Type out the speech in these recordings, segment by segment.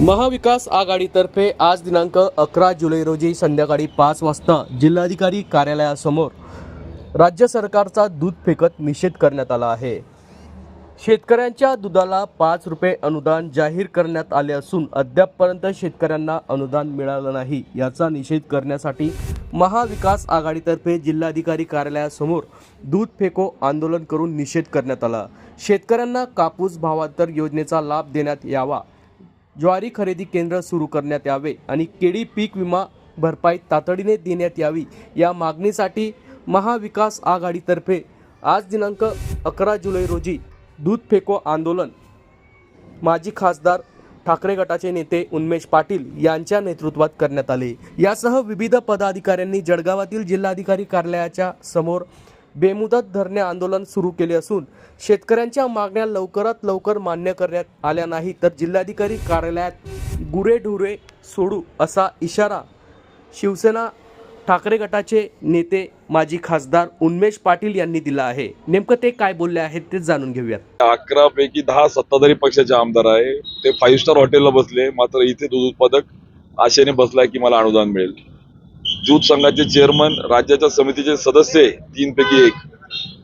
महाविकास आघाडीतर्फे आज दिनांक अकरा जुलै रोजी संध्याकाळी पाच वाजता जिल्हाधिकारी कार्यालयासमोर राज्य सरकारचा दूध फेकत निषेध करण्यात आला आहे. शेतकऱ्यांच्या दुधाला पाच रुपये अनुदान जाहीर करण्यात आले असून अद्यापपर्यंत शेतकऱ्यांना अनुदान मिळालं नाही याचा निषेध करण्यासाठी महाविकास आघाडीतर्फे जिल्हाधिकारी कार्यालयासमोर दूध फेको आंदोलन करून निषेध करण्यात आला. शेतकऱ्यांना कापूस भावांतर योजनेचा लाभ देण्यात यावा ज्वारी खरेदी केंद्र सुरू करण्यात यावे आणि केळी पीक विमा भरपाई तातडीने देण्यात यावी. या मागणीसाठी महाविकास आघाडीतर्फे आज दिनांक अकरा जुलै रोजी दूध फेको आंदोलन. माजी खासदार ठाकरे गटाचे नेते उन्मेश पाटील यांच्या नेतृत्वात करण्यात आले. यासह विविध पदाधिकाऱ्यांनी जळगावातील जिल्हाधिकारी कार्यालयाच्या समोर बेमुदत धरणे आंदोलन सुरू केले असून शेतकऱ्यांच्या मागण्या लवकरात लवकर मान्य करण्यात आल्या नाही तर जिल्हाधिकारी कार्यालयात गुरेढुरे सोडू असा इशारा शिवसेना ठाकरे गटाचे नेते माजी खासदार उन्मेष पाटील यांनी दिला आहे. नेमकं ते काय बोलले आहेत ते जाणून घेऊयात. अकरा पैकी दहा सत्ताधारी पक्षाचे आमदार आहे. ते फाईव्ह स्टार हॉटेलला बसले. मात्र इथे दूध उत्पादक आशेने बसलाय की मला अनुदान मिळेल. दूध संघाचे चेअरमन राज्याच्या समितीचे सदस्य तीन पैकी एक.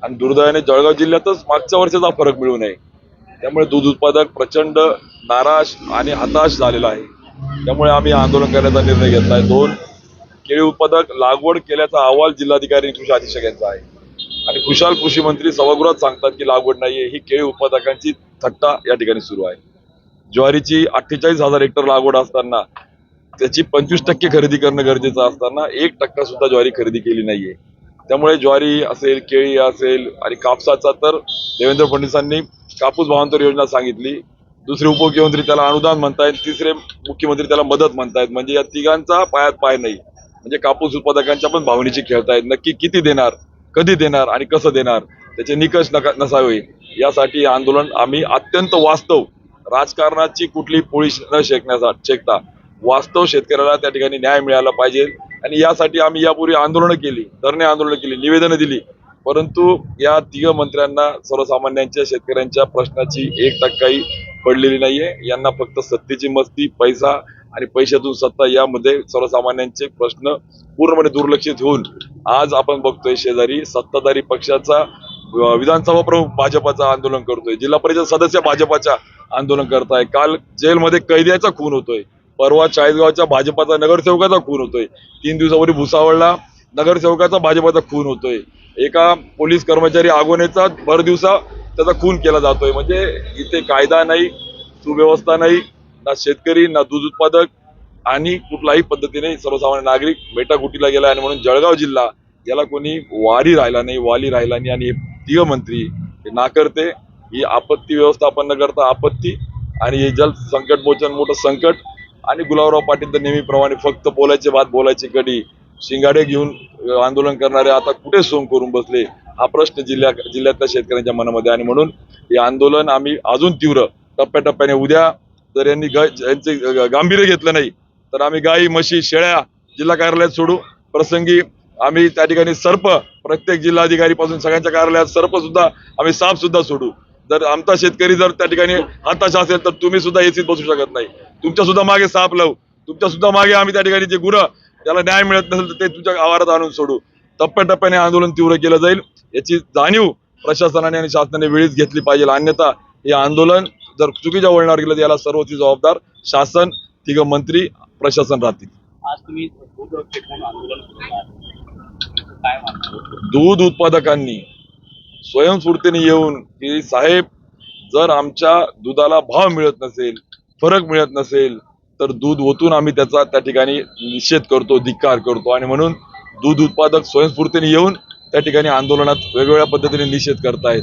आणि दुर्दैवाने जळगाव जिल्ह्यातच मागच्या वर्षाचा फरक मिळू नये. त्यामुळे दूध उत्पादक प्रचंड नाराज आणि हताश झालेला आहे. त्यामुळे आम्ही आंदोलन करण्याचा निर्णय घेतला आहे. दोन केळी उत्पादक लागवड केल्याचा अहवाल जिल्हाधिकारी कृषी अधीक्षक यांचा आहे. आणि खुशाल कृषी मंत्री सभागृहात सांगतात की लागवड नाहीये ही केळी उत्पादकांची थट्टा या ठिकाणी सुरू आहे. ज्वारीची अठ्ठेचाळीस हजार हेक्टर लागवड असताना त्याची पंचवीस टक्के खरेदी करणं गरजेचं असताना एक टक्का सुद्धा ज्वारी खरेदी केली नाहीये. त्यामुळे ज्वारी असेल केळी असेल आणि कापसाचा तर देवेंद्र फडणवीसांनी कापूस भावांतर योजना सांगितली. दुसरे उपमुख्यमंत्री त्याला अनुदान म्हणतायत. तिसरे मुख्यमंत्री त्याला मदत म्हणतायत. म्हणजे या तिघांचा पायात पाय नाही. म्हणजे कापूस उत्पादकांच्या पण भावनेची खेळतायत. नक्की किती देणार कधी देणार आणि कसं देणार त्याचे निकष नका नसावे. यासाठी आंदोलन आम्ही अत्यंत वास्तव राजकारणाची कुठली पोळी न शेकण्यासाठी शेकता वास्तव शेतकऱ्याला त्या ठिकाणी न्याय मिळाला पाहिजे. आणि यासाठी आम्ही यापूर्वी आंदोलनं केली धरणे आंदोलनं केली निवेदनं दिली. परंतु या तिघ मंत्र्यांना सर्वसामान्यांच्या शेतकऱ्यांच्या प्रश्नाची एक टक्काही पडलेली नाहीये. यांना फक्त सत्तेची मस्ती पैसा आणि पैशातून सत्ता यामध्ये सर्वसामान्यांचे प्रश्न पूर्णपणे दुर्लक्षित होऊन आज आपण बघतोय शेजारी सत्ताधारी पक्षाचा विधानसभा प्रमुख भाजपाचा आंदोलन करतोय. जिल्हा परिषद सदस्य भाजपाच्या आंदोलन करताय. काल जेलमध्ये कैद्याचा खून होतोय. परवा चाळीसगावच्या भाजपाचा नगरसेवकाचा खून होतोय. तीन दिवसापूर्वी भुसावळला नगरसेवकाचा भाजपाचा खून होतोय. एका पोलीस कर्मचारी आगोनेचा भर दिवसा त्याचा खून केला जातोय. म्हणजे इथे कायदा नाही सुव्यवस्था नाही ना शेतकरी ना दूध उत्पादक आणि कुठल्याही पद्धतीने सर्वसामान्य नागरिक मेटाकुटीला गेला आणि म्हणून जळगाव जिल्हा याला कोणी वारी राहिला नाही वाली राहिला नाही आणि हे मंत्री हे नाकारते. ही आपत्ती व्यवस्थापन न करता आपत्ती आणि हे जल संकट मोचन मोठं संकट आणि गुलाबराव पाटील तर नेहमीप्रमाणे फक्त बोलायचे बात बोलायची कडी. शिंगाडे घेऊन आंदोलन करणारे आता कुठे सोंग करून बसले? हा प्रश्न जिल्ह्या जिल्ह्यातल्या शेतकऱ्यांच्या मनामध्ये. आणि म्हणून हे आंदोलन आम्ही अजून तीव्र टप्प्याटप्प्याने उद्या जर यांनी यांचे गांभीर्य घेतलं नाही तर आम्ही गाई म्हशी शेळ्या जिल्हा कार्यालयात सोडू. प्रसंगी आम्ही त्या ठिकाणी सर्प प्रत्येक जिल्हाधिकारी पासून सगळ्यांच्या कार्यालयात सर्प सुद्धा आम्ही साप सुद्धा सोडू. जर आमचा शेतकरी जर त्या ठिकाणी हताश असेल तर तुम्ही सुद्धा एसीत बसू शकत नाही. तुमच्या सुद्धा मागे साप लावू. तुमच्या सुद्धा मागे आम्ही त्या ठिकाणी जे गुरं त्याला न्याय मिळत नसेल तर ते तुमच्या आवारात आणून सोडू. टप्प्याटप्प्याने आंदोलन तीव्र केलं जाईल. याची जाणीव प्रशासनाने आणि शासनाने वेळीच घेतली पाहिजे. अन्यथा हे आंदोलन जर चुकीच्या वळणावर गेलं तर याला सर्वोच्च जबाबदार शासन तिघ मंत्री प्रशासन राहतील. दूध उत्पादकांनी स्वयंस्फूर्तीने येऊन की साहेब जर आमच्या दुधाला भाव मिळत नसेल फरक मिळत नसेल तर दूध ओतून आम्ही त्याचा त्या ठिकाणी निषेध करतो धिक्कार करतो. आणि म्हणून दूध उत्पादक स्वयंस्फूर्तीने येऊन त्या ठिकाणी आंदोलनात वेगवेगळ्या पद्धतीने निषेध करतायत.